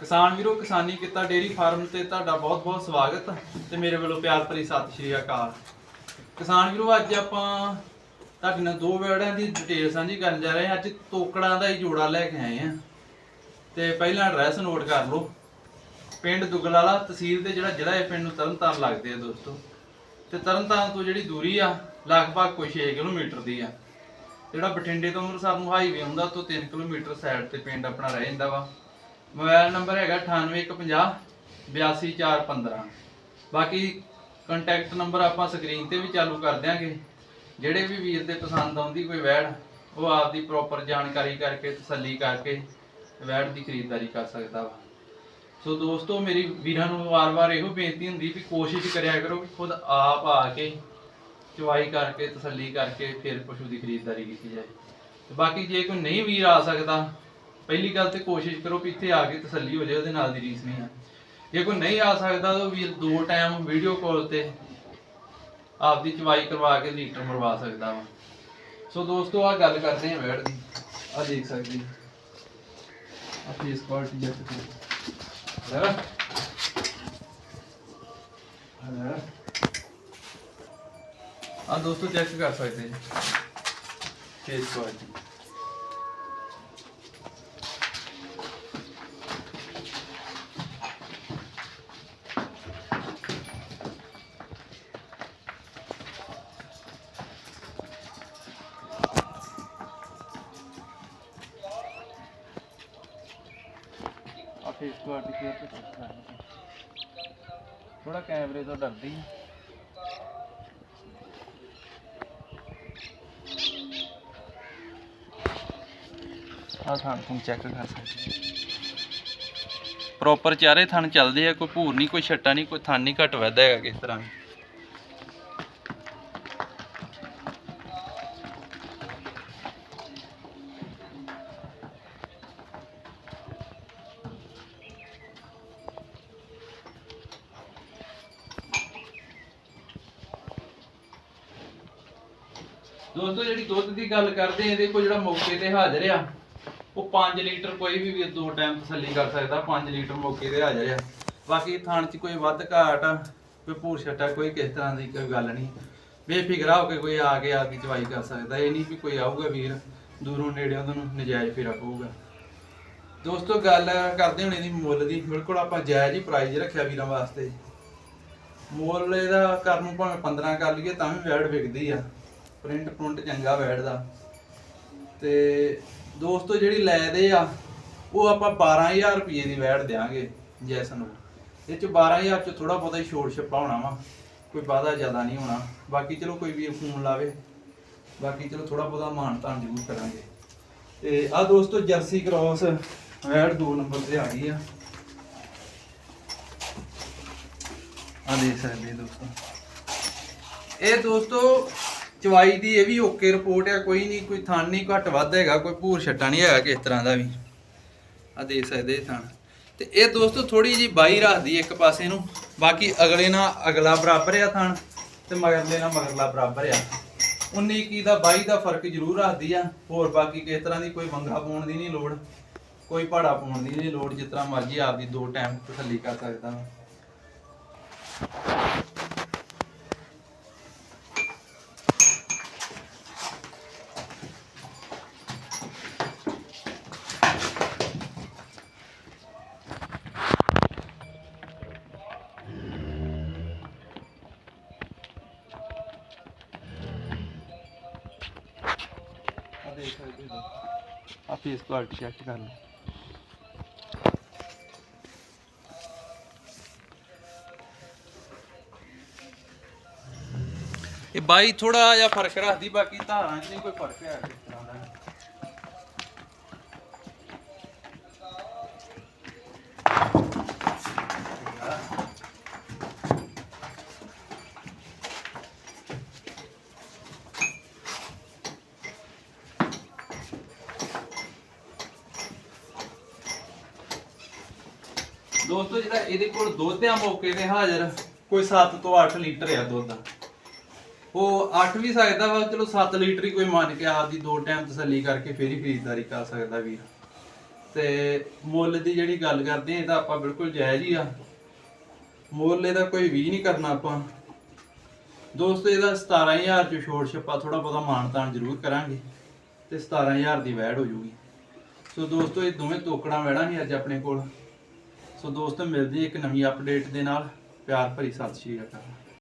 ਕਿਸਾਨ ਵੀਰੋ, ਕਿਸਾਨੀ ਕਿੱਤਾ ਡੇਰੀ ਫਾਰਮ ਤੇ ਤੁਹਾਡਾ ਬਹੁਤ-ਬਹੁਤ ਸਵਾਗਤ ਤੇ ਮੇਰੇ ਵੱਲੋਂ ਪਿਆਰ ਭਰੀ ਸਤਿ ਸ਼੍ਰੀ ਅਕਾਲ। ਕਿਸਾਨ ਵੀਰੋ, ਅੱਜ ਆਪਾਂ ਤੁਹਾਡੇ ਨਾਲ ਦੋ ਵਰਡਾਂ ਦੀ ਡਿਟੇਲ ਸਾਂਝੀ ਕਰਨ ਜਾ ਰਹੇ ਹਾਂ। ਅੱਜ ਤੋਕੜਾਂ ਦਾ ਹੀ ਜੋੜਾ ਲੈ ਕੇ ਆਏ ਆ ਤੇ ਪਹਿਲਾਂ ਐਡਰੈਸ ਨੋਟ ਕਰ ਲਓ। ਪਿੰਡ ਦੁਗਲਾਲਾ ਤਹਿਸੀਲ ਤੇ ਜਿਹੜਾ ਜ਼ਿਲ੍ਹਾ ਹੈ, ਪਿੰਡ ਨੂੰ ਤਰਨਤਾਰਨ ਲੱਗਦੇ ਆ ਦੋਸਤੋ। ਤੇ ਤਰਨਤਾਰਨ ਤੋਂ ਜਿਹੜੀ ਦੂਰੀ ਆ, ਲਗਭਗ ਕੋਈ 6 ਕਿਲੋਮੀਟਰ ਦੀ ਆ। ਜਿਹੜਾ ਬਠਿੰਡੇ ਤੋਂ ਅੰਮ੍ਰਿਤਸਰ ਨੂੰ ਹਾਈਵੇ ਹੁੰਦਾ ਤੋਂ 3 ਕਿਲੋਮੀਟਰ ਸਾਈਡ ਤੇ ਪਿੰਡ ਆਪਣਾ ਰਹਿ ਜਾਂਦਾ ਵਾ। ਮੋਬਾਈਲ ਨੰਬਰ ਹੈਗਾ 98150 82415 ਬਾਕੀ ਕੰਟੈਕਟ ਨੰਬਰ ਆਪਾਂ ਸਕਰੀਨ ਤੇ ਵੀ ਚਾਲੂ ਕਰ ਦਿਆਂਗੇ। ਜਿਹੜੇ ਵੀ ਵੀਰ ਦੇ ਪਸੰਦ ਆਉਂਦੀ ਕੋਈ ਵੈੜ, ਉਹ ਆਪਦੀ ਪ੍ਰੋਪਰ ਜਾਣਕਾਰੀ ਕਰਕੇ, ਤਸੱਲੀ ਕਰਕੇ ਵੈੜ ਦੀ ਖਰੀਦਦਾਰੀ ਕਰ ਸਕਦਾ ਵਾ। ਸੋ ਦੋਸਤੋ, ਮੇਰੀ ਵੀਰਾਂ ਨੂੰ ਵਾਰ-ਵਾਰ ਇਹੋ ਬੇਨਤੀ ਹੁੰਦੀ ਵੀ ਕੋਸ਼ਿਸ਼ ਕਰਿਆ ਕਰੋ ਕਿ ਖੁਦ ਆਪ ਆ ਕੇ ਚਵਾਈ ਕਰਕੇ, ਤਸੱਲੀ ਕਰਕੇ ਫਿਰ ਪਸ਼ੂ ਦੀ ਖਰੀਦਦਾਰੀ ਕੀਤੀ ਜਾਏ। ਤੇ ਬਾਕੀ ਜੇ ਕੋਈ ਨਹੀਂ ਵੀਰ ਆ ਸਕਦਾ ਪਹਿਲੀ ਗੱਲ ਤੇ ਕੋਸ਼ਿਸ਼ ਕਰੋ ਕਿ ਇੱਥੇ ਆ ਕੇ ਤਸੱਲੀ ਹੋ ਜਾਏ, ਉਹਦੇ ਨਾਲ ਦੀ ਰੀਸ ਨਹੀਂ ਆ। ਜੇ ਕੋਈ ਨਹੀਂ ਆ ਸਕਦਾ ਤਾਂ ਵੀਰ ਦੋ ਟਾਈਮ ਵੀਡੀਓ ਕਾਲ ਤੇ ਆਪਦੀ ਚਵਾਈ ਕਰਵਾ ਕੇ ਲੀਟਰ ਮਰਵਾ ਸਕਦਾ ਵਾ। ਸੋ ਦੋਸਤੋ ਆ ਗੱਲ ਕਰਦੇ ਹਾਂ ਵੈੜ ਦੀ। ਆ ਦੇਖ ਸਕਦੇ ਆ ਫੇਸ ਕੁਆਲਿਟੀ ਚੈੱਕ ਕਰੋ ਲੈ ਲੈ ਆ ਦੋਸਤੋ ਚੈੱਕ ਕਰ ਸਕਦੇ ਜੀ face quality face quality clear ਤੇ ਚੈੱਕ ਕਰ ਥੋੜਾ ਕੈਮਰੇ ਤੋਂ ਡਰਦੀ ਆ ਥਣ ਨੂੰ ਚੈੱਕ ਕਰ ਸਕਦੇ ਪ੍ਰੋਪਰ ਚਾਰੇ ਥਣ ਚੱਲਦੇ ਆ, ਕੋਈ ਭੂਰ ਨਹੀਂ, ਕੋਈ ਛੱਟਾ ਨਹੀਂ, ਕੋਈ ਥਣ ਨਹੀਂ, ਘਟ ਵੱਧਦਾ ਹੈਗਾ ਕਿਸ ਤਰ੍ਹਾਂ ਦੋਸਤੋ, ਜਿਹੜੀ ਦੁੱਧ ਦੀ ਗੱਲ ਕਰਦੇ ਆ ਇਹਦੇ ਕੋਲ ਜਿਹੜਾ ਮੌਕੇ ਤੇ ਹਾਜ਼ਰ ਆ, ਉਹ 5 ਲੀਟਰ ਕੋਈ ਵੀ ਵੀਰ ਦੋ ਟਾਈਮ ਤਸੱਲੀ ਕਰ ਸਕਦਾ 5 ਲੀਟਰ ਮੌਕੇ ਤੇ ਹਾਜ਼ਰ ਆ। ਬਾਕੀ ਥਾਣ 'ਚ ਕੋਈ ਵੱਧ ਘਾਟ ਕੋਈ ਭੂਰ ਛੱਟਾ, ਕੋਈ ਕਿਸ ਤਰ੍ਹਾਂ ਦੀ ਕੋਈ ਗੱਲ ਨਹੀਂ। ਬੇਫਿਕਰਾ ਹੋ ਕੇ ਕੋਈ ਆ ਕੇ ਆ ਕੇ ਚਵਾਈ ਕਰ ਸਕਦਾ, ਇਹ ਨਹੀਂ ਵੀ ਕੋਈ ਆਊਗਾ ਵੀਰ, ਦੂਰੋਂ ਨੇੜਿਓਂ ਤੁਹਾਨੂੰ ਨਜਾਇਜ਼ ਫੇਰਾ ਪਊਗਾ। ਦੋਸਤੋ, ਗੱਲ ਕਰਦੇ ਹੁਣ ਇਹਦੀ ਮੁੱਲ ਦੀ। ਬਿਲਕੁਲ ਆਪਾਂ ਜਾਇਜ਼ ਹੀ ਪ੍ਰਾਈਜ਼ ਰੱਖਿਆ ਵੀਰਾਂ ਵਾਸਤੇ। ਮੁੱਲ ਇਹਦਾ ਕਰਨ ਨੂੰ ਭਾਵੇਂ 15 ਕਰ ਲਈਏ, ਤਾਂ ਵੀ ਵੈੜ ਵਿਕਦੀ ਆ। ਪ੍ਰਿੰਟ ਪ੍ਰਿੰਟ ਚੰਗਾ ਵੈੜ ਦਾ ਤੇ ਦੋਸਤੋ, ਜਿਹੜੀ ਲੈ ਦੇ ਆ, ਉਹ ਆਪਾਂ 12000 ਰੁਪਏ ਦੀ ਵੈਟ ਦੇਾਂਗੇ ਜੈਸ ਨੂੰ। ਇਹ ਚ 12000 ਚ ਥੋੜਾ ਬਹੁਤਾ ਹੀ ਛੋੜ ਛੱਪਾ ਹੋਣਾ ਵਾ। ਕੋਈ ਵਾਦਾ ਜ਼ਿਆਦਾ ਨਹੀਂ ਹੋਣਾ। ਬਾਕੀ ਚਲੋ ਕੋਈ ਵੀ ਫੋਨ ਲਾਵੇ। ਬਾਕੀ ਚਲੋ ਥੋੜਾ ਬਹੁਤਾ ਮਾਣ ਤਾਨ ਜ਼ਰੂਰ ਕਰਾਂਗੇ। ਤੇ ਆ ਦੋਸਤੋ, ਜਰਸੀ ਕ੍ਰਾਸ ਵੈਟ 2 ਨੰਬਰ ਤੇ ਆ ਗਈ ਆ। ਆ ਦੇਖ ਸਕਦੇ ਦੋਸਤੋ। ਇਹ ਦੋਸਤੋ ਚਵਾਈ ਦੀ ਇਹ ਵੀ ਓਕੇ ਰਿਪੋਰਟ ਆ, ਕੋਈ ਨਹੀਂ, ਕੋਈ ਥਣ ਨਹੀਂ, ਘੱਟ ਵੱਧ ਹੈਗਾ, ਕੋਈ ਭੂਰ ਛੱਟਾ ਨਹੀਂ ਹੈਗਾ ਕਿਸ ਤਰ੍ਹਾਂ ਦਾ ਵੀ। ਆ ਦੇਖ ਸਕਦੇ ਇਹ ਥਣ ਤੇ ਇਹ ਦੋਸਤੋ ਥੋੜੀ ਜੀ ਬਾਈ ਰੱਖਦੀ ਇੱਕ ਪਾਸੇ ਨੂੰ, ਬਾਕੀ ਅਗਲੇ ਨਾਲ ਅਗਲਾ ਬਰਾਬਰ ਆ ਥਣ ਤੇ ਮਗਰਲੇ ਨਾਲ ਮਗਰਲਾ ਬਰਾਬਰ ਆ। 19 21 ਦਾ 22 ਦਾ ਫ਼ਰਕ ਜ਼ਰੂਰ ਰੱਖਦੀ ਆ, ਹੋਰ ਬਾਕੀ ਕਿਸ ਤਰ੍ਹਾਂ ਦੀ ਕੋਈ ਮੰਗਾ ਪਾਉਣ ਦੀ ਨਹੀਂ ਲੋੜ, ਕੋਈ ਭਾੜਾ ਪਾਉਣ ਦੀ ਨਹੀਂ ਲੋੜ, ਜਿਸ ਤਰ੍ਹਾਂ ਮਰਜ਼ੀ ਆਪਦੀ ਦੋ ਟਾਈਮ ਤਸੱਲੀ ਕਰ ਸਕਦਾ ਵਾ। ਦੇਖ ਸਕਦੇ ਹੋ। ਆ ਫੇਸ ਕੁਆਲਿਟੀ ਚੈੱਕ ਕਰ ਲਓ। ਇਹ ਬਾਈ ਥੋੜਾ ਜਿਹਾ ਫ਼ਰਕ ਰੱਖਦੀ, ਬਾਕੀ ਧਾਰਾਂ 'ਚ ਨਹੀਂ ਕੋਈ ਫ਼ਰਕ ਹੈ ਕਿਸ ਤਰ੍ਹਾਂ ਦਾ ਦੋਸਤੋ, ਜਿਹੜਾ ਇਹਦੇ ਕੋਲ ਦੁੱਧ ਆ ਮੌਕੇ ਤੇ ਹਾਜ਼ਰ, ਕੋਈ 7 ਤੋਂ 8 ਲੀਟਰ ਆ ਦੁੱਧ। ਉਹ 8 ਵੀ ਸਕਦਾ ਵਾ, ਚਲੋ 7 ਲੀਟਰ ਹੀ ਕੋਈ ਮੰਨ ਕੇ ਆਪਦੀ ਦੋ ਟਾਈਮ ਤਸੱਲੀ ਕਰਕੇ ਫੇਰ ਹੀ ਖਰੀਦਦਾਰੀ ਕਰ ਸਕਦਾ ਵੀਰ। ਤੇ ਮੁੱਲ ਦੀ ਜਿਹੜੀ ਗੱਲ ਕਰਦੇ ਆ ਇਹਦਾ ਆਪਾਂ ਬਿਲਕੁਲ ਜਾਇਜ਼ ਹੀ ਆ। ਮੁੱਲ ਇਹਦਾ ਕੋਈ ਵੀ ਨਹੀਂ ਕਰਨਾ ਆਪਾਂ। ਦੋਸਤੋ, ਇਹਦਾ 17000 ਚ ਛੋੜ ਛੱਪਾ ਥੋੜਾ ਬਹੁਤਾ ਮਾਣ ਤਾਣ ਜ਼ਰੂਰ ਕਰਾਂਗੇ, ਤੇ 17000 ਦੀ ਵੈੜ ਹੋ ਜੂਗੀ। ਸੋ ਦੋਸਤੋ, ਇਹ ਦੋਵੇਂ ਤੋਕੜਾਂ ਵੈੜਾਂ ਨੇ ਅੱਜ ਆਪਣੇ ਕੋਲ। ਸੋ ਦੋਸਤੋ ਮਿਲਦੀ ਇੱਕ ਨਵੀਂ ਅਪਡੇਟ ਦੇ ਨਾਲ। ਪਿਆਰ ਭਰੀ ਸਤਿ ਸ਼੍ਰੀ ਅਕਾਲ।